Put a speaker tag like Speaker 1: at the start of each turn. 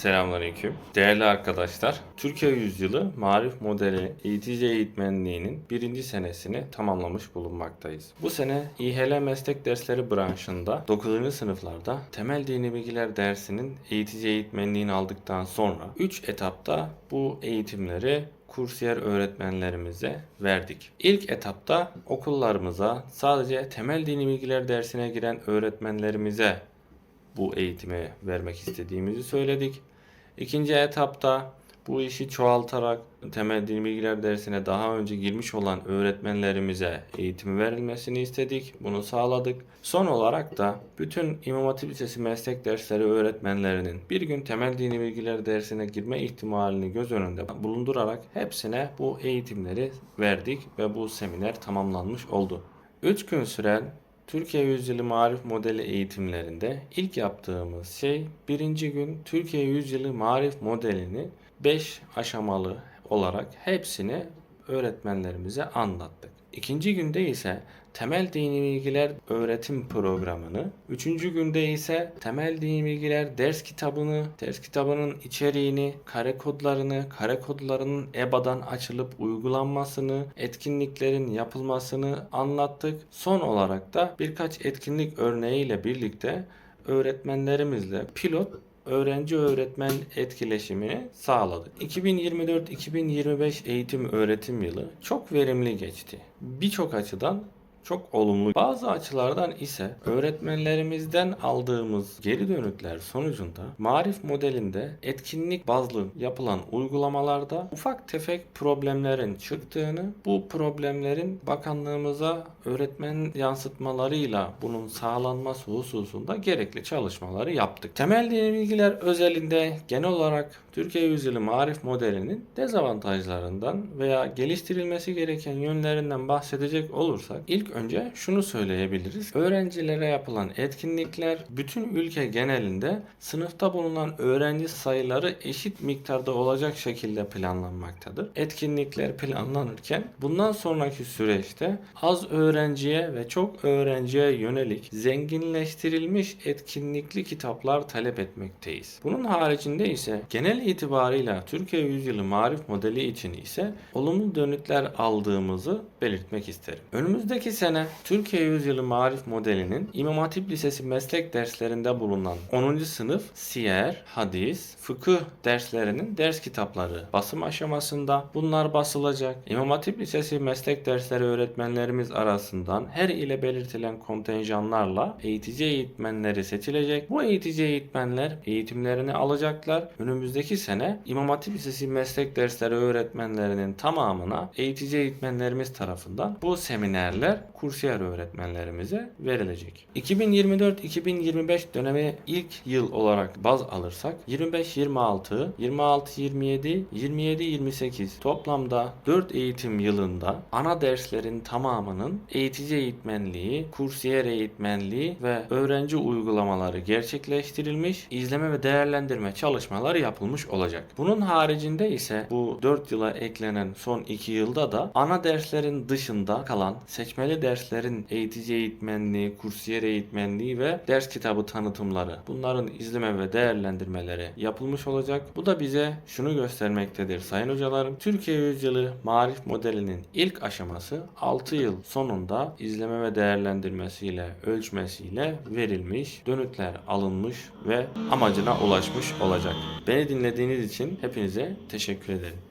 Speaker 1: Selamünaleyküm. Değerli arkadaşlar, Türkiye Yüzyılı Marif Modeli eğitici eğitmenliğinin birinci senesini tamamlamış bulunmaktayız. Bu sene İHL meslek dersleri branşında 9. sınıflarda temel dini bilgiler dersinin eğitici eğitmenliğini aldıktan sonra 3 etapta bu eğitimleri kursiyer öğretmenlerimize verdik. İlk etapta okullarımıza sadece temel dini bilgiler dersine giren öğretmenlerimize bu eğitimi vermek istediğimizi söyledik. İkinci etapta bu işi çoğaltarak temel dini bilgiler dersine daha önce girmiş olan öğretmenlerimize eğitim verilmesini istedik. Bunu sağladık. Son olarak da bütün İmam Hatip Lisesi meslek dersleri öğretmenlerinin bir gün temel dini bilgiler dersine girme ihtimalini göz önünde bulundurarak hepsine bu eğitimleri verdik ve bu seminer tamamlanmış oldu. 3 gün süren Türkiye Yüzyılı Marif Modeli eğitimlerinde ilk yaptığımız şey birinci gün Türkiye Yüzyılı Marif Modelini 5 aşamalı olarak hepsini öğretmenlerimize anlattık. İkinci günde ise temel dini bilgiler öğretim programını, üçüncü günde ise temel dini bilgiler ders kitabını, ders kitabının içeriğini, kare kodlarını, kare kodlarının EBA'dan açılıp uygulanmasını, etkinliklerin yapılmasını anlattık. Son olarak da birkaç etkinlik örneğiyle birlikte öğretmenlerimizle pilot öğrenci öğretmen etkileşimini sağladık. 2024-2025 eğitim öğretim yılı çok verimli geçti. Birçok açıdan çok olumlu. Bazı açılardan ise öğretmenlerimizden aldığımız geri dönütler sonucunda marif modelinde etkinlik bazlı yapılan uygulamalarda ufak tefek problemlerin çıktığını, bu problemlerin bakanlığımıza öğretmen yansıtmalarıyla bunun sağlanması hususunda gerekli çalışmaları yaptık. Temel bilgiler özelinde genel olarak Türkiye Yüzyılı Marif modelinin dezavantajlarından veya geliştirilmesi gereken yönlerinden bahsedecek olursak ilk önce şunu söyleyebiliriz. Öğrencilere yapılan etkinlikler bütün ülke genelinde sınıfta bulunan öğrenci sayıları eşit miktarda olacak şekilde planlanmaktadır. Etkinlikler planlanırken bundan sonraki süreçte az öğrenciye ve çok öğrenciye yönelik zenginleştirilmiş etkinlikli kitaplar talep etmekteyiz. Bunun haricinde ise genel itibarıyla Türkiye Yüzyılı Marif modeli için ise olumlu dönütler aldığımızı belirtmek isterim. Önümüzdeki sene Türkiye Yüzyılı Marif modelinin İmam Hatip Lisesi meslek derslerinde bulunan 10. sınıf siyer, hadis, fıkıh derslerinin ders kitapları basım aşamasında bunlar basılacak. İmam Hatip Lisesi meslek dersleri öğretmenlerimiz arasından her ile belirtilen kontenjanlarla eğitici eğitmenleri seçilecek. Bu eğitici eğitmenler eğitimlerini alacaklar. Önümüzdeki sene İmam Hatip Lisesi meslek dersleri öğretmenlerinin tamamına eğitici eğitmenlerimiz tarafından bu seminerler kursiyer öğretmenlerimize verilecek. 2024-2025 dönemi ilk yıl olarak baz alırsak 25-26, 26-27, 27-28 toplamda 4 eğitim yılında ana derslerin tamamının eğitici eğitmenliği, kursiyer eğitmenliği ve öğrenci uygulamaları gerçekleştirilmiş, izleme ve değerlendirme çalışmaları yapılmış olacak. Bunun haricinde ise bu 4 yıla eklenen son 2 yılda da ana derslerin dışında kalan seçmeli derslerin eğitici eğitmenliği, kursiyer eğitmenliği ve ders kitabı tanıtımları bunların izleme ve değerlendirmeleri yapılmış olacak. Bu da bize şunu göstermektedir sayın hocalarım. Türkiye Yüzyılı Marif modelinin ilk aşaması 6 yıl sonunda izleme ve değerlendirmesiyle, ölçmesiyle verilmiş, dönütler alınmış ve amacına ulaşmış olacak. Beni dinlediğiniz için hepinize teşekkür ederim.